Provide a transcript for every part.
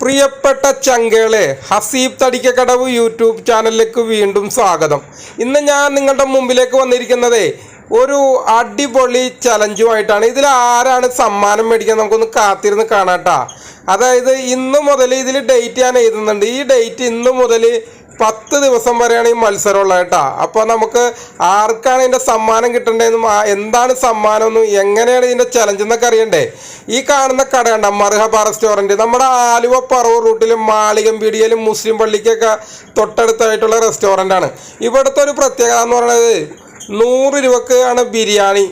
പ്രിയപ്പെട്ട ചങ്കേളെ ഹസീബ് തടിക്കക്കടവ് യൂട്യൂബ് ചാനലിലേക്ക് വീണ്ടും സ്വാഗതം. ഇന്ന് ഞാൻ നിങ്ങളുടെ മുമ്പിലേക്ക് വന്നിരിക്കുന്നത് ഒരു അടിപൊളി ചലഞ്ചുമായിട്ടാണ്. ഇതിൽ ആരാണ് സമ്മാനം മേടിക്കാൻ നമുക്കൊന്ന് കാത്തിരുന്ന് കാണാട്ടാ അതായത് ഇന്ന് മുതൽ ഇതിൽ ഡേറ്റ് ഞാൻ എഴുതുന്നുണ്ട്. ഈ ഡേറ്റ് ഇന്ന് മുതൽ പത്ത് ദിവസം വരെയാണ് ഈ മത്സരം ഉള്ളത് കേട്ടോ. അപ്പോൾ നമുക്ക് ആർക്കാണ് ഇതിന്റെ സമ്മാനം കിട്ടേണ്ടതെന്നും എന്താണ് സമ്മാനം എന്നും എങ്ങനെയാണ് ഇതിന്റെ ചലഞ്ച് എന്നൊക്കെ അറിയണ്ടേ. ഈ കാണുന്ന കട കണ്ട? മർഹബ റെസ്റ്റോറന്റ് നമ്മുടെ ആലുവ പറവൂർ മാളികം മാളികമ്പീടിയയിലും മുസ്ലിം പള്ളിക്കൊക്കെ തൊട്ടടുത്തായിട്ടുള്ള റെസ്റ്റോറന്റാണ് ഇവിടുത്തെ ഒരു പ്രത്യേകത എന്ന് പറയുന്നത് നൂറ് രൂപക്ക് ആണ് ബിരിയാണി.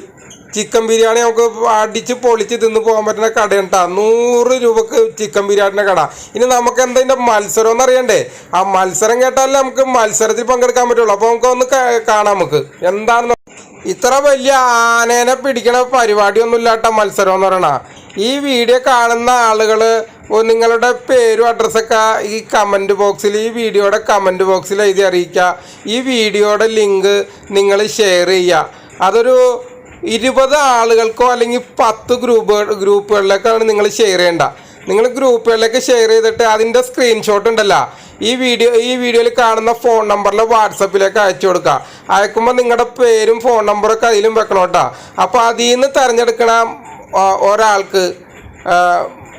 ചിക്കൻ ബിരിയാണി നമുക്ക് അടിച്ച് പൊളിച്ച് തിന്ന് പോകാൻ പറ്റുന്ന കടയാണ് നൂറ് രൂപക്ക് ചിക്കൻ ബിരിയാണിന്റെ കട. ഇനി നമുക്ക് എന്താ മത്സരം എന്ന് അറിയണ്ടേ? ആ മത്സരം കേട്ടാലേ നമുക്ക് മത്സരത്തിൽ പങ്കെടുക്കാൻ പറ്റുള്ളൂ. അപ്പോൾ നമുക്ക് ഒന്ന് കാണാം നമുക്ക്. എന്താണെന്ന് ഇത്ര വലിയ ആനേനെ പിടിക്കണ പരിപാടിയൊന്നും ഇല്ലാട്ട മത്സരം എന്ന് പറയണ. ഈ വീഡിയോ കാണുന്ന ആളുകൾ നിങ്ങളുടെ പേരും അഡ്രസ്സൊക്കെ ഈ കമന്റ് ബോക്സിൽ ഈ വീഡിയോയുടെ കമന്റ് ബോക്സിൽ എഴുതി അറിയിക്കുക. ഈ വീഡിയോയുടെ ലിങ്ക് നിങ്ങൾ ഷെയർ ചെയ്യുക. അതൊരു ഇരുപത് ആളുകൾക്കോ അല്ലെങ്കിൽ പത്ത് ഗ്രൂപ്പ് ഗ്രൂപ്പുകളിലേക്കാണ് നിങ്ങൾ ഷെയർ ചെയ്യേണ്ട. നിങ്ങൾ ഗ്രൂപ്പുകളിലേക്ക് ഷെയർ ചെയ്തിട്ട് അതിന്റെ സ്ക്രീൻഷോട്ട് ഉണ്ടല്ലോ. ഈ വീഡിയോ ഈ വീഡിയോയിൽ കാണുന്ന ഫോൺ നമ്പറിൽ വാട്സപ്പിലേക്ക് അയച്ചു കൊടുക്കുക അയക്കുമ്പോൾ നിങ്ങളുടെ പേരും ഫോൺ നമ്പറൊക്കെ അതിലും വെക്കണം കേട്ടോ. അപ്പോൾ അതിൽ നിന്ന് തിരഞ്ഞെടുക്കണ ഒരാൾക്ക്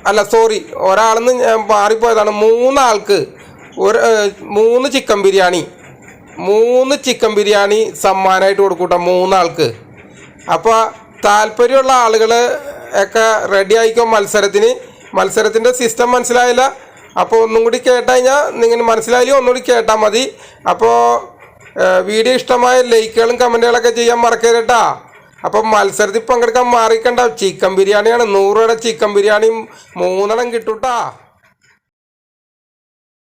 അല്ല സോറി ഒരാളെന്ന് ഞാൻ മാറിപ്പോയതാണ്. മൂന്നാൾക്ക് ഒരു മൂന്ന് ചിക്കൻ ബിരിയാണി. മൂന്ന് ചിക്കൻ ബിരിയാണി സമ്മാനമായിട്ട് കൊടുക്കൂട്ടോ മൂന്നാൾക്ക്. അപ്പോൾ താല്പര്യമുള്ള ആളുകൾ ഒക്കെ റെഡി ആയിക്കോ മത്സരത്തിന്? മത്സരത്തിന്റെ സിസ്റ്റം മനസ്സിലായില്ല. അപ്പോൾ ഒന്നും കൂടി കേട്ട് കഴിഞ്ഞാൽ നിങ്ങൾ മനസ്സിലായാലും ഒന്നുകൂടി കേട്ടാൽ മതി. അപ്പോൾ വീഡിയോ ഇഷ്ടമായ ലൈക്കുകളും കമന്റുകളൊക്കെ ചെയ്യാൻ മറക്കരുത് കേട്ടാ അപ്പം മത്സരത്തിൽ പങ്കെടുക്കാൻ മാറിക്കണ്ട. ചിക്കൻ ബിരിയാണിയാണ്. നൂറ് രൂപയുടെ ചിക്കൻ ബിരിയാണിയും മൂന്നെണ്ണം കിട്ടൂട്ടാ